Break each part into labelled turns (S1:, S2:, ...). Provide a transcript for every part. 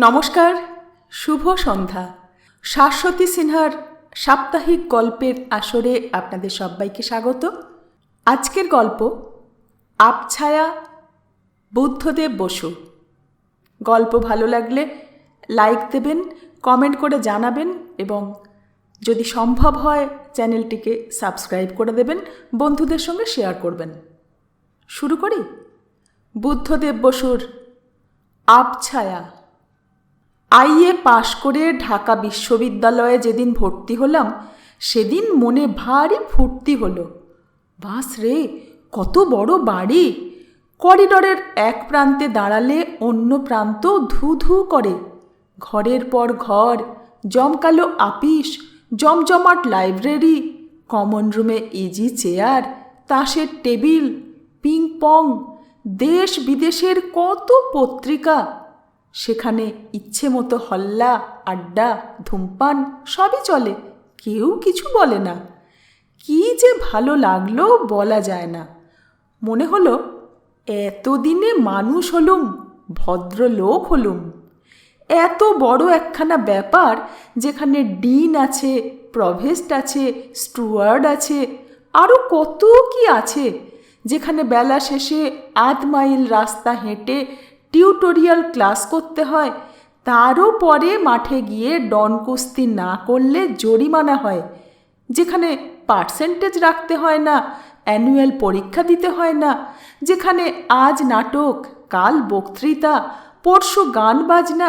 S1: নমস্কার, শুভ সন্ধ্যা। শাশ্বতী সিনহার সাপ্তাহিক গল্পের আসরে আপনাদের সবাইকে স্বাগত। আজকের গল্প আপছায়া বুদ্ধদেব বসু। গল্প ভালো লাগলে লাইক দেবেন, কমেন্ট করে জানাবেন এবং যদি সম্ভব হয় চ্যানেলটিকে সাবস্ক্রাইব করে দেবেন, বন্ধুদের সঙ্গে শেয়ার করবেন। শুরু করি? বুদ্ধদেব বসুর আপছায়া আইএ পাশ করে ঢাকা বিশ্ববিদ্যালয়ে যেদিন ভর্তি হলাম, সেদিন মনে ভারী ফুর্তি হলো। বাস রে, কত বড় বাড়ি। করিডরের এক প্রান্তে দাঁড়ালে অন্য প্রান্ত ধু ধু করে। ঘরের পর ঘর, জমকালো আপিস, জমজমাট লাইব্রেরি, কমন রুমে ইজি চেয়ার, তাসের টেবিল পিং পং দেশ বিদেশের কত পত্রিকা। সেখানে ইচ্ছে মতো হল্লা, আড্ডা, ধূমপান সবই চলে। কেউ কিছু বলে না। কি যে ভালো লাগল বলা যায় না। মনে হলো, এতদিনে মানুষ হলুম, ভদ্রলোক হলুম। এত বড় একখানা ব্যাপার যেখানে ডিন আছে, প্রভেস্ট আছে, স্টুয়ার্ড আছে আরও কত কি আছে, যেখানে বেলা শেষে আধ মাইল রাস্তা হেঁটে টিউটোরিয়াল ক্লাস করতে হয়। তারও পরে মাঠে গিয়ে ডন কুস্তি না করলে জরিমানা হয়, যেখানে পার্সেন্টেজ রাখতে হয় না, অ্যানুয়াল পরীক্ষা দিতে হয় না, যেখানে আজ নাটক, কাল বক্তৃতা, পরশু গান বাজনা,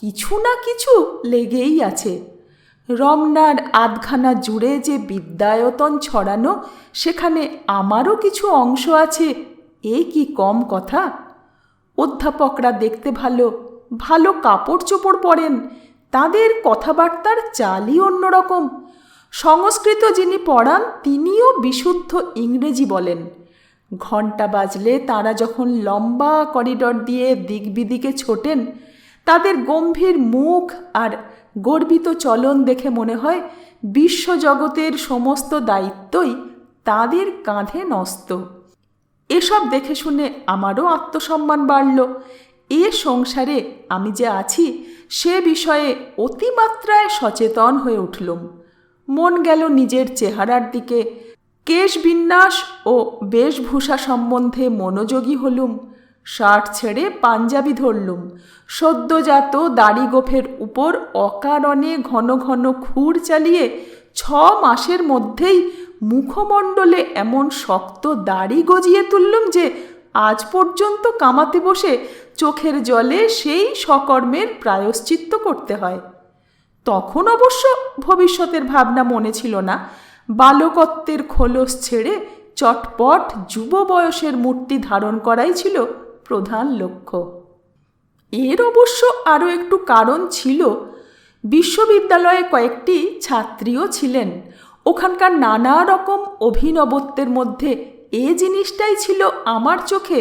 S1: কিছু না কিছু লেগেই আছে। রমনার আধখানা জুড়ে যে বিদ্যায়তন ছড়ানো, সেখানে আমারও কিছু অংশ আছে, এ কি কম কথা? অধ্যাপকরা দেখতে ভালো ভালো কাপড় চোপড় পরেন, তাদের কথাবার্তার চালই অন্যরকম। সংস্কৃত যিনি পড়ান, তিনিও বিশুদ্ধ ইংরেজি বলেন। ঘণ্টা বাজলে তারা যখন লম্বা করিডর দিয়ে দিক বিদিকে ছোটেন, তাদের গম্ভীর মুখ আর গর্বিত চলন দেখে মনে হয় বিশ্বজগতের সমস্ত দায়িত্বই তাদের কাঁধে নস্ত এসব দেখে শুনে আমারও আত্মসম্মান বাড়ল। এ সংসারে আমি যে আছি, সে বিষয়ে অতিমাত্রায় সচেতন হয়ে উঠলুম। মন গেল নিজের চেহারার দিকে। কেশ বিন্যাস ও বেশভূষা সম্বন্ধে মনোযোগী হলুম। শার্ট ছেড়ে পাঞ্জাবি ধরলুম। সদ্যজাত দাড়ি গোফের উপর অকারণে ঘন ঘন খুর চালিয়ে ছ মাসের মধ্যেই মুখমণ্ডলে এমন শক্ত দাড়ি গজিয়ে তুললুম যে আজ পর্যন্ত কামাতে বসে চোখের জলে সেই সকর্মের প্রায়শ্চিত্ত করতে হয়। তখন অবশ্য ভবিষ্যতের ভাবনা মনে ছিল না। বালকত্বের খোলস ছেড়ে চটপট যুব বয়সের মূর্তি ধারণ করাই ছিল প্রধান লক্ষ্য। এর অবশ্য আরও একটু কারণ ছিল, বিশ্ববিদ্যালয়ে কয়েকটি ছাত্রীও ছিলেন। ওখানকার নানা রকম অভিনবত্বের মধ্যে এ জিনিসটাই ছিল আমার চোখে,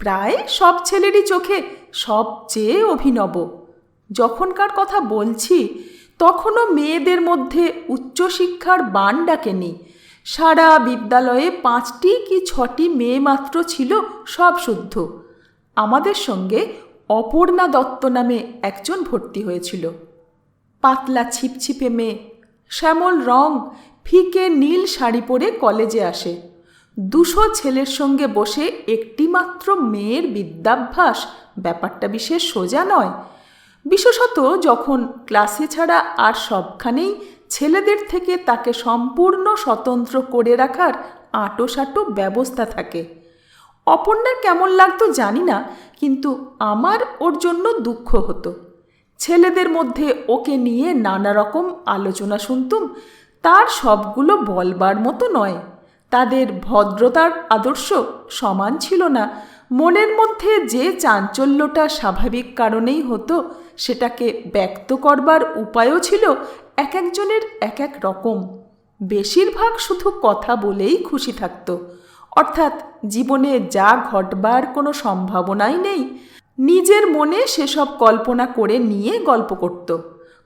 S1: প্রায় সব ছেলেরই চোখে সবচেয়ে অভিনব। যখনকার কথা বলছি, তখনও মেয়েদের মধ্যে উচ্চশিক্ষার বান ডাকেনি। সারা বিদ্যালয়ে পাঁচটি কি ছটি মেয়ে মাত্র ছিল সব শুদ্ধ। আমাদের সঙ্গে অপর্ণা দত্ত নামে একজন ভর্তি হয়েছিল। পাতলা ছিপছিপে মেয়ে, শ্যামল রং ফিকে নীল শাড়ি পরে কলেজে আসে। দুশো ছেলের সঙ্গে বসে একটিমাত্র মেয়ের বিদ্যাভ্যাস। ব্যাপারটা বিশেষ সোজা নয়। বিশেষত যখন ক্লাসে ছাড়া আর সবখানেই ছেলেদের থেকে তাকে সম্পূর্ণ স্বতন্ত্র করে রাখার আঁটোসাঁটো ব্যবস্থা থাকে। অপর্ণার কেমন লাগতো জানি না, কিন্তু আমার ওর জন্য দুঃখ হতো। ছেলেদের মধ্যে ওকে নিয়ে নানা রকম আলোচনা শুনতুম তার সবগুলো বলবার মতো নয়। তাদের ভদ্রতার আদর্শ সমান ছিল না। মনের মধ্যে যে চাঞ্চল্যটা স্বাভাবিক কারণেই হতো, সেটাকে ব্যক্ত করবার উপায়ও ছিল এক একজনের এক এক রকম। বেশিরভাগ শুধু কথা বলেই খুশি থাকত। অর্থাৎ জীবনে যা ঘটবার কোনো সম্ভাবনাই নেই, নিজের মনে সেসব কল্পনা করে নিয়ে গল্প করত।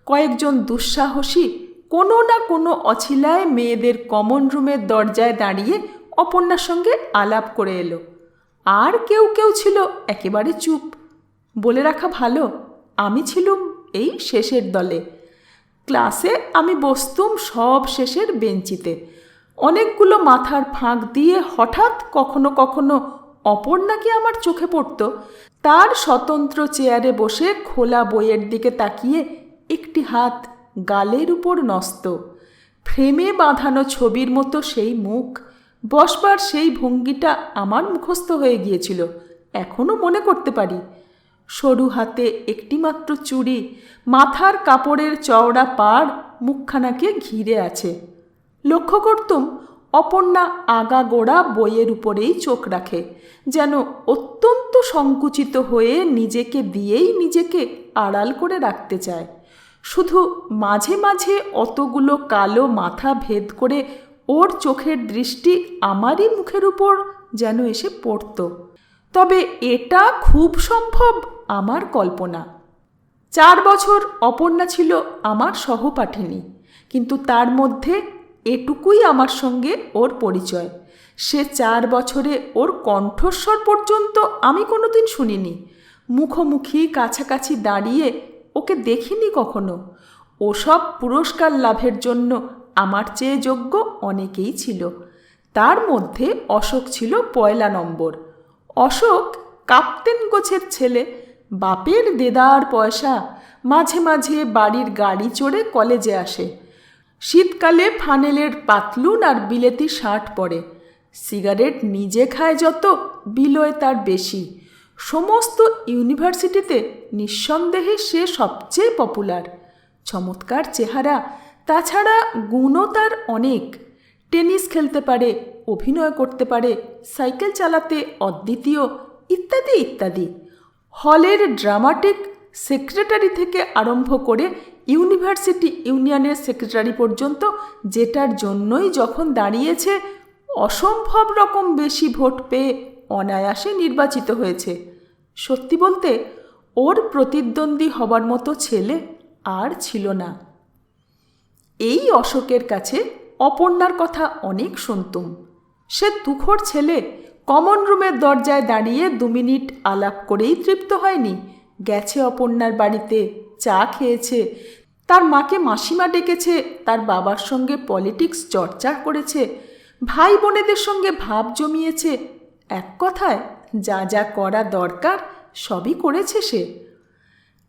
S1: কয়েকজন দুঃসাহসী কোনো না কোনো অছিলায় মেয়েদের কমন রুমের দরজায় দাঁড়িয়ে অপর্ণার সঙ্গে আলাপ করে এলো। আর কেউ কেউ ছিল একেবারে চুপ। বলে রাখা ভালো, আমি ছিলুম এই শেষের দলে। ক্লাসে আমি বসতুম সব শেষের বেঞ্চিতে। অনেকগুলো মাথার ফাঁক দিয়ে হঠাৎ কখনো কখনো অপর্ণাকে আমার চোখে পড়ত? তার স্বতন্ত্র চেয়ারে বসে খোলা বইয়ের দিকে তাকিয়ে একটি হাত গালের উপর নস্ত। ফ্রেমে বাঁধানো ছবির মতো সেই মুখ। বসবার সেই ভঙ্গিটা আমার মুখস্থ হয়ে গিয়েছিল এখনও মনে করতে পারি। সরু হাতে একটিমাত্র চুড়ি, মাথার কাপড়ের চওড়া পাড় মুখখানাকে ঘিরে আছে। লক্ষ্য করতুম, অপর্ণা আগা গোড়া বইয়ের উপরেই চোখ রাখে, যেন অত্যন্ত সংকুচিত হয়ে নিজেকে দিয়েই নিজেকে আড়াল করে রাখতে চায়। শুধু মাঝে মাঝে অতগুলো কালো মাথা ভেদ করে ওর চোখের দৃষ্টি আমারই মুখের উপর যেন এসে পড়ত। তবে এটা খুব সম্ভব আমার কল্পনা। চার বছর অপর্ণা ছিল আমার সহপাঠিনী, কিন্তু তার মধ্যে এটুকুই আমার সঙ্গে ওর পরিচয়। সে চার বছরে ওর কণ্ঠস্বর পর্যন্ত আমি কোনোদিন শুনিনি। মুখোমুখি কাছাকাছি দাঁড়িয়ে ওকে দেখিনি কখনো। ওসব পুরস্কার লাভের জন্য আমার চেয়ে যোগ্য অনেকেই ছিল। তার মধ্যে অশোক ছিল পয়লা নম্বর। অশোক কাপ্তেন গোছের ছেলে, বাপের দেদার পয়সা, মাঝে মাঝে বাড়ির গাড়ি চড়ে কলেজে আসে। শীতকালে ফানেলের পাতলুন আর বিলেতি শার্ট পরে। সিগারেট নিজে খায় যত, বিলয় তার বেশি। সমস্ত ইউনিভার্সিটিতে নিঃসন্দেহে সে সবচেয়ে পপুলার। চমৎকার চেহারা, তাছাড়া গুণও তার অনেক। টেনিস খেলতে পারে, অভিনয় করতে পারে, সাইকেল চালাতে অদ্বিতীয়, ইত্যাদি ইত্যাদি। হলের ড্রামাটিক সেক্রেটারি থেকে আরম্ভ করে ইউনিভার্সিটি ইউনিয়নের সেক্রেটারি পর্যন্ত যেটার জন্যই যখন দাঁড়িয়েছে, অসম্ভব রকম বেশি ভোট পেয়ে অনায়াসে নির্বাচিত হয়েছে। সত্যি বলতে, ওর প্রতিদ্বন্দ্বী হবার মতো ছেলে আর ছিল না। এই অশোকের কাছে অপর্ণার কথা অনেক শুনতুম। সে তুখোর ছেলে কমন রুমের দরজায় দাঁড়িয়ে দু মিনিট আলাপ করেই তৃপ্ত হয়নি। গেছে অপর্ণার বাড়িতে, চা খেয়েছে, তার মাকে মাসিমা ডেকেছে, তার বাবার সঙ্গে পলিটিক্স চর্চা করেছে ভাই বোনেদের সঙ্গে ভাব জমিয়েছে, এক কথায় যা যা করা দরকার, সবই করেছে সে।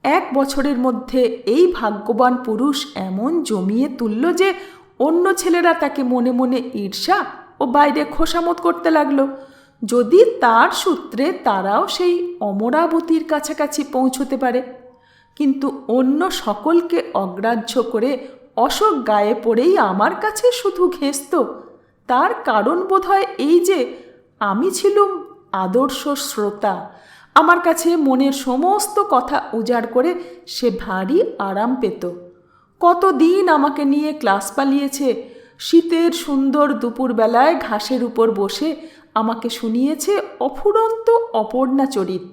S1: এক বছরের মধ্যে এই ভাগ্যবান পুরুষ এমন জমিয়ে তুলল যে অন্য ছেলেরা তাকে মনে মনে ঈর্ষা ও বাইরে খোসামত করতে লাগল। যদি তার সূত্রে তারাও সেই অমরাবতীর কাছাকাছি পৌঁছতে পারে। কিন্তু অন্য সকলকে অগ্রাহ্য করে অশোক গায়ে পড়েই আমার কাছে শুধু ঘেঁষত। তার কারণ বোধহয় এই যে, আমি ছিলুম আদর্শ শ্রোতা। আমার কাছে মনের সমস্ত কথা উজাড় করে সে ভারী আরাম পেত। কতদিন আমাকে নিয়ে ক্লাস পালিয়েছে, শীতের সুন্দর দুপুরবেলায় ঘাসের উপর বসে আমাকে শুনিয়েছে অফুরন্ত অপর্ণা চরিত।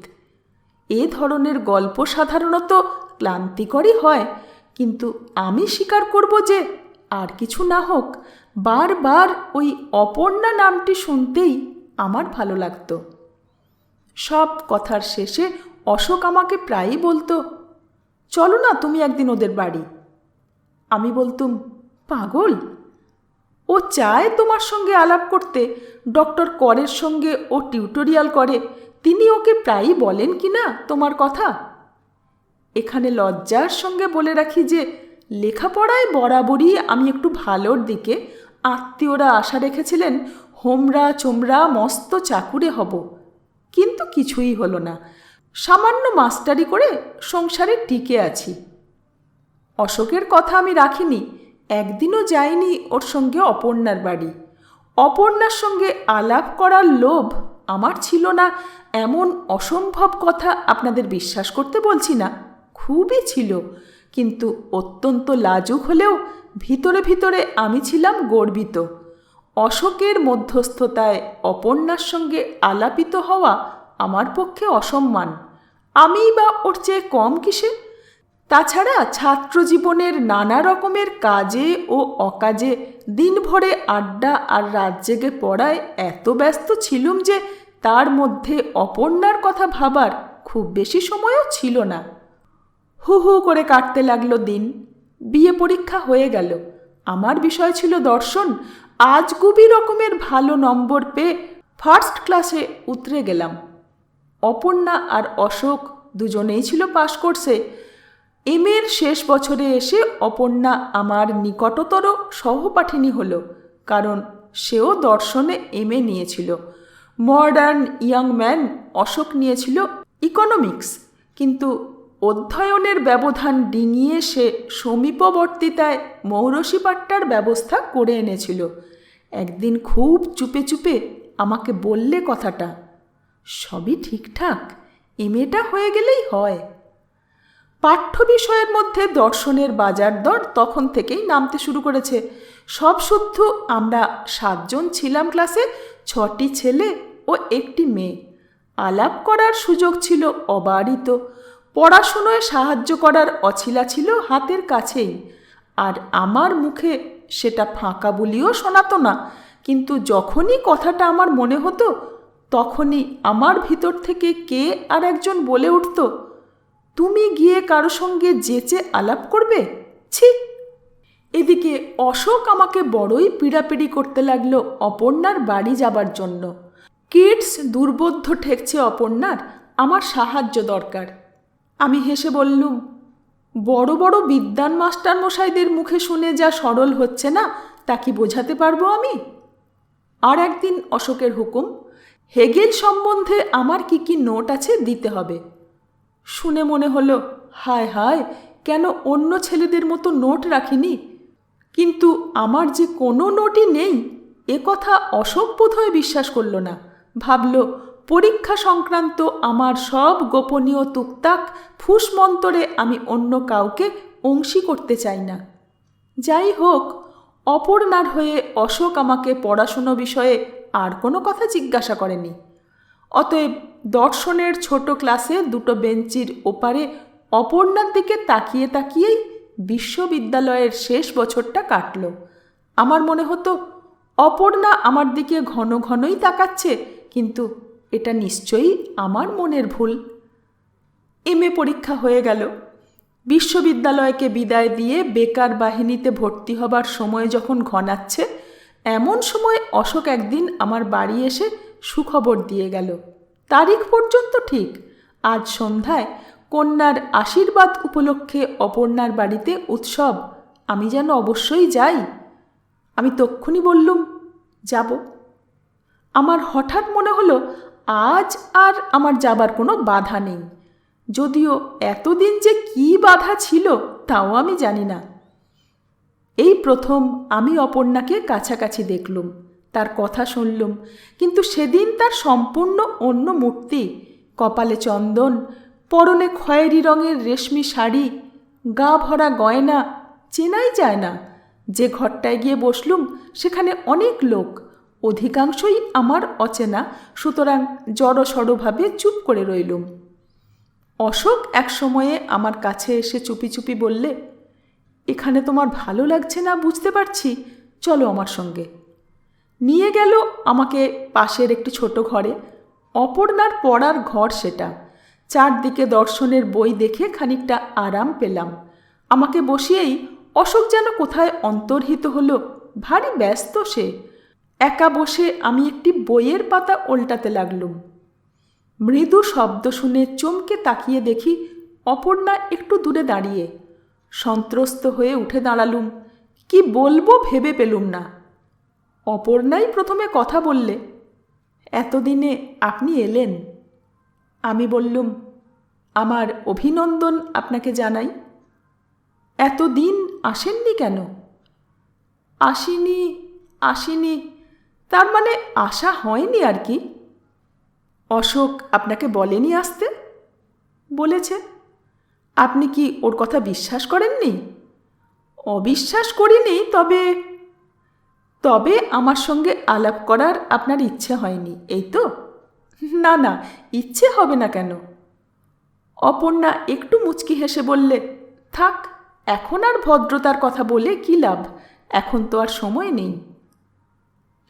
S1: এ ধরনের গল্প সাধারণত ক্লান্তিকরই হয়, কিন্তু আমি স্বীকার করব যে আর কিছু না হোক, বারবার ওই অপর্ণা নামটি শুনতেই আমার ভালো লাগতো। সব কথার শেষে অশোক আমাকে প্রায়ই বলতো, চলো না তুমি একদিন ওদের বাড়ি। আমি বলতুম, পাগল? ও চায় তোমার সঙ্গে আলাপ করতে, ডক্টর করের সঙ্গে ও টিউটোরিয়াল করে, তিনি ওকে প্রায়ই বলেন কি না তোমার কথা? এখানে লজ্জার সঙ্গে বলে রাখি যে, লেখাপড়ায় বরাবরই আমি একটু ভালোর দিকে আত্মীয়রা আশা রেখেছিলেন হোমরা চোমরা মস্ত চাকুরে হব। কিন্তু কিছুই হলো না। সামান্য মাস্টারি করে সংসারে টিকে আছি। অশোকের কথা আমি রাখিনি, একদিনও যাইনি ওর সঙ্গে অপর্ণার বাড়ি। অপর্ণার সঙ্গে আলাপ করার লোভ আমার ছিল না, এমন অসম্ভব কথা আপনাদের বিশ্বাস করতে বলছি না, খুবই ছিল। কিন্তু অত্যন্ত লাজুক হলেও ভিতরে ভিতরে আমি ছিলাম গর্বিত। অশোকের মধ্যস্থতায় অপর্ণার সঙ্গে আলাপিত হওয়া আমার পক্ষে অসম্মান। আমিই বা ওর চেয়ে কম কিসে? তাছাড়া ছাত্র জীবনের নানা রকমের কাজে ও অকাজে দিনভরে আড্ডা আর রাত জেগে পড়ায় এত ব্যস্ত ছিলুম যে তার মধ্যে অপর্ণার কথা ভাবার খুব বেশি সময়ও ছিল না। হু হু করে কাটতে লাগল দিন। বিয়ে পরীক্ষা হয়ে গেল। আমার বিষয় ছিল দর্শন। আজ গুবি রকমের ভালো নম্বর পেয়ে ফার্স্ট ক্লাসে উতরে গেলাম। অপর্ণা আর অশোক দুজনেই ছিল পাশ কোর্সে এম এর শেষ বছরে এসে অপর্ণা আমার নিকটতর সহপাঠিনী হলো, কারণ সেও দর্শনে এম এ নিয়েছিল। মডার্ন ইয়াং ম্যান অশোক নিয়েছিল ইকোনমিক্স, কিন্তু অধ্যয়নের ব্যবধান ডিঙিয়ে সে সমীপবর্তিতায় মৌরসী পাট্টার ব্যবস্থা করে এনেছিল। একদিন খুব চুপে চুপে আমাকে বললে কথাটা, সবই ঠিকঠাক? এমএটা হয়ে গেলেই হয়? পাঠ্য বিষয়ের মধ্যে দর্শনের বাজার দর তখন থেকেই নামতে শুরু করেছে। সব শুদ্ধ, আমরা সাতজন ছিলাম ক্লাসে, ছটি ছেলে ও একটি মেয়ে। আলাপ করার সুযোগ ছিল অবারিত। পড়াশুনোয় সাহায্য করার অছিলা ছিল হাতের কাছেই। আর আমার মুখে সেটা ফাঁকা বলিও শোনাতো না। কিন্তু যখনই কথাটা আমার মনে হতো, তখনই আমার ভিতর থেকে কে আর একজন বলে উঠত, তুমি গিয়ে কারও সঙ্গে যেচে আলাপ করবে? ছি! এদিকে অশোক আমাকে বড়ই পিড়াপিড়ি করতে লাগল অপর্ণার বাড়ি যাবার জন্য। কিডস দুর্বোধ্য ঠেকছে অপর্ণার, আমার সাহায্য দরকার। আমি হেসে বললুম বড় বড় বিদ্যান মাস্টার মশাইদের মুখে শুনে যা সরল হচ্ছে না, তা কি বোঝাতে পারব আমি? আর একদিন অশোকের হুকুম, হেগেল সম্বন্ধে আমার কি কি নোট আছে দিতে হবে। শুনে মনে হলো, হায় হায়, কেন অন্য ছেলেদের মতো নোট রাখিনি? কিন্তু আমার যে কোনো নোটই নেই, এ কথা অশোক বোধহয় বিশ্বাস করল না। ভাবল পরীক্ষা সংক্রান্ত আমার সব গোপনীয় তুকতাক ফুসমন্তরে আমি অন্য কাউকে অংশী করতে চাই না। যাই হোক, অপর্ণার হয়ে অশোক আমাকে পড়াশুনো বিষয়ে আর কোনো কথা জিজ্ঞাসা করেনি। অতএব দর্শনের ছোট ক্লাসে দুটো বেঞ্চির ওপারে অপর্ণার দিকে তাকিয়ে তাকিয়েই বিশ্ববিদ্যালয়ের শেষ বছরটা কাটল। আমার মনে হতো, অপর্ণা আমার দিকে ঘন ঘনই তাকাচ্ছে, কিন্তু এটা নিশ্চয়ই আমার মনের ভুল। এম পরীক্ষা হয়ে গেল। বিশ্ববিদ্যালয়কে বিদায় দিয়ে বেকার বাহিনীতে ভর্তি হবার সময় যখন ঘনাচ্ছে, এমন সময় অশোক একদিন আমার বাড়ি এসে সুখবর দিয়ে গেল। তারিখ পর্যন্ত ঠিক। আজ সন্ধ্যায় কন্যার আশীর্বাদ উপলক্ষে অপর্ণার বাড়িতে উৎসব। আমি যেন অবশ্যই যাই। আমি তক্ষুনি বললুম, যাব। আমার হঠাৎ মনে হলো আজ আর আমার যাবার কোনো বাধা নেই। যদিও এতদিন যে কি বাধা ছিল, তাও আমি জানি না। এই প্রথম আমি অপর্ণাকে কাছাকাছি দেখলুম, তার কথা শুনলুম, কিন্তু সেদিন তার সম্পূর্ণ অন্য মূর্তি, কপালে চন্দন, পরনে খয়েরি রঙের রেশমি শাড়ি, গা ভরা গয়না, চেনাই যায় না। যে ঘরটায় গিয়ে বসলুম, সেখানে অনেক লোক। অধিকাংশই আমার অচেনা, সুতরাং জড়সড়ভাবে চুপ করে রইলুম। অশোক এক সময়ে আমার কাছে এসে চুপি চুপি বললে, এখানে তোমার ভালো লাগছে না বুঝতে পারছি, চলো আমার সঙ্গে। নিয়ে গেল আমাকে পাশের একটি ছোট ঘরে, অপর্ণার পড়ার ঘর সেটা। চারদিকে দর্শনের বই দেখে খানিকটা আরাম পেলাম। আমাকে বসিয়েই অশোক যেন কোথায় অন্তর্হিত হলো, ভারী ব্যস্ত সে। একা বসে আমি একটি বইয়ের পাতা ওল্টাতে লাগলুম। মৃদু শব্দ শুনে চমকে তাকিয়ে দেখি অপর্ণা একটু দূরে দাঁড়িয়ে। সন্ত্রস্ত হয়ে উঠে দাঁড়ালুম। কি বলব ভেবে পেলুম না। অপর্ণাই প্রথমে কথা বললে, এতদিনে আপনি এলেন? আমি বললুম, আমার অভিনন্দন আপনাকে জানাই। এতদিন আসেননি কেন? আসিনি আসিনি তার মানে আশা হয়নি আর কি? অশোক আপনাকে বলেনি আসতে? বলেছে। আপনি কি ওর কথা বিশ্বাস করেননি? অবিশ্বাস করিনি, তবে তবে আমার সঙ্গে আলাপ করার আপনার ইচ্ছে হয়নি, এই তো? না না, ইচ্ছে হবে না কেন? অপর্ণা একটু মুচকি হেসে বললে, থাক, এখন আর ভদ্রতার কথা বলে কী লাভ? এখন তো আর সময় নেই।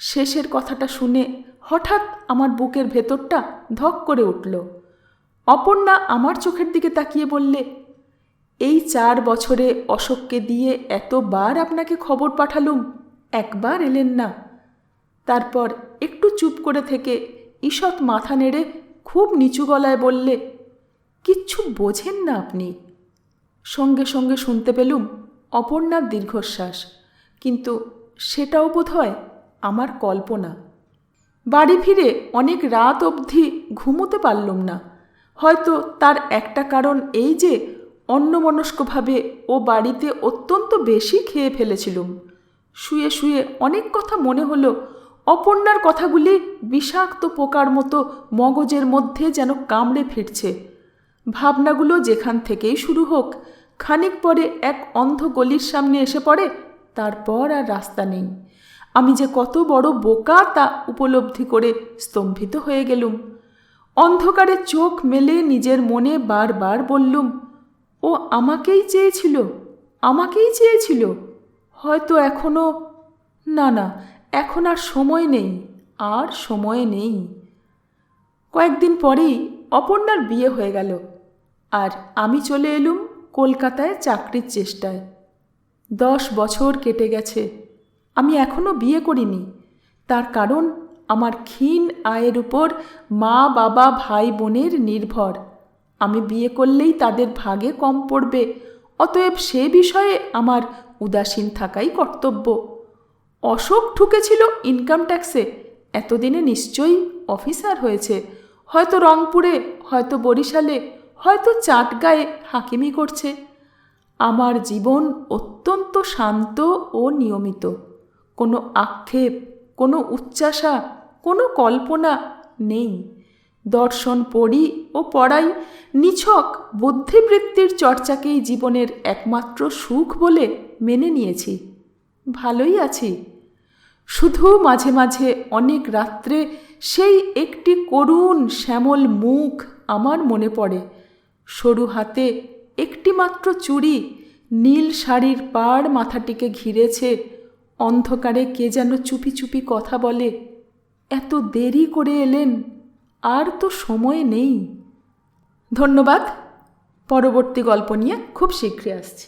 S1: শেষের কথাটা শুনে হঠাৎ আমার বুকের ভেতরটা ধক করে উঠল। অপর্ণা আমার চোখের দিকে তাকিয়ে বললে, এই চার বছরে অশোককে দিয়ে এতবার আপনাকে খবর পাঠালুম, একবার এলেন না। তারপর একটু চুপ করে থেকে ঈষৎ মাথা নেড়ে খুব নিচু গলায় বললে, কিচ্ছু বোঝেন না আপনি। সঙ্গে সঙ্গে শুনতে পেলুম অপর্ণার দীর্ঘশ্বাস, কিন্তু সেটাও বোধ হয় আমার কল্পনা। বাড়ি ফিরে অনেক রাত অবধি ঘুমোতে পারলুম না। হয়তো তার একটা কারণ এই যে, অন্যমনস্কভাবে ও বাড়িতে অত্যন্ত বেশি খেয়ে ফেলেছিলুম। শুয়ে শুয়ে অনেক কথা মনে হলো, অপর্ণার কথাগুলি বিষাক্ত পোকার মতো মগজের মধ্যে যেন কামড়ে ফিরছে। ভাবনাগুলো যেখান থেকেই শুরু হোক, খানিক পরে এক অন্ধ গলির সামনে এসে পড়ে, তারপর আর রাস্তা নেই। আমি যে কত বড় বোকা তা উপলব্ধি করে স্তম্ভিত হয়ে গেলুম। অন্ধকারে চোখ মেলে নিজের মনে বারবার বললুম, ও আমাকেই চেয়েছিল আমাকেই চেয়েছিল। হয়তো এখনও, না না, এখন আর সময় নেই, আর সময় নেই। কয়েকদিন পরেই অপর্ণার বিয়ে হয়ে গেল, আর আমি চলে এলুম কলকাতায় চাকরির চেষ্টায়। দশ বছর কেটে গেছে। আমি এখনও বিয়ে করিনি। তার কারণ আমার ক্ষীণ আয়ের উপর মা, বাবা, ভাই বোনের নির্ভর। আমি বিয়ে করলেই তাদের ভাগে কম পড়বে। অতএব সে বিষয়ে আমার উদাসীন থাকাই কর্তব্য। অশোক ঠুকেছিল ইনকাম ট্যাক্সে এতদিনে নিশ্চয়ই অফিসার হয়েছে। হয়তো রংপুরে, হয়তো বরিশালে, হয়তো চাটগায়ে হাকিমি করছে। আমার জীবন অত্যন্ত শান্ত ও নিয়মিত। কোনো আক্ষেপ, কোনো উচ্চাসা কোনো কল্পনা নেই। দর্শন পড়ি ও পড়াই নিছক বুদ্ধিবৃত্তির চর্চাকেই জীবনের একমাত্র সুখ বলে মেনে নিয়েছি। ভালোই আছি। শুধু মাঝে মাঝে অনেক রাত্রে সেই একটি করুণ শ্যামল মুখ আমার মনে পড়ে। সরু হাতে একটি মাত্র চুড়ি, নীল শাড়ির পাড় মাথাটিকে ঘিরেছে অন্ধকারে কে যেন চুপি চুপি কথা বলে, এত দেরি করে এলেন, আর তো সময় নেই। ধন্যবাদ, পরবর্তী গল্প নিয়ে খুব শীঘ্রই আসছি।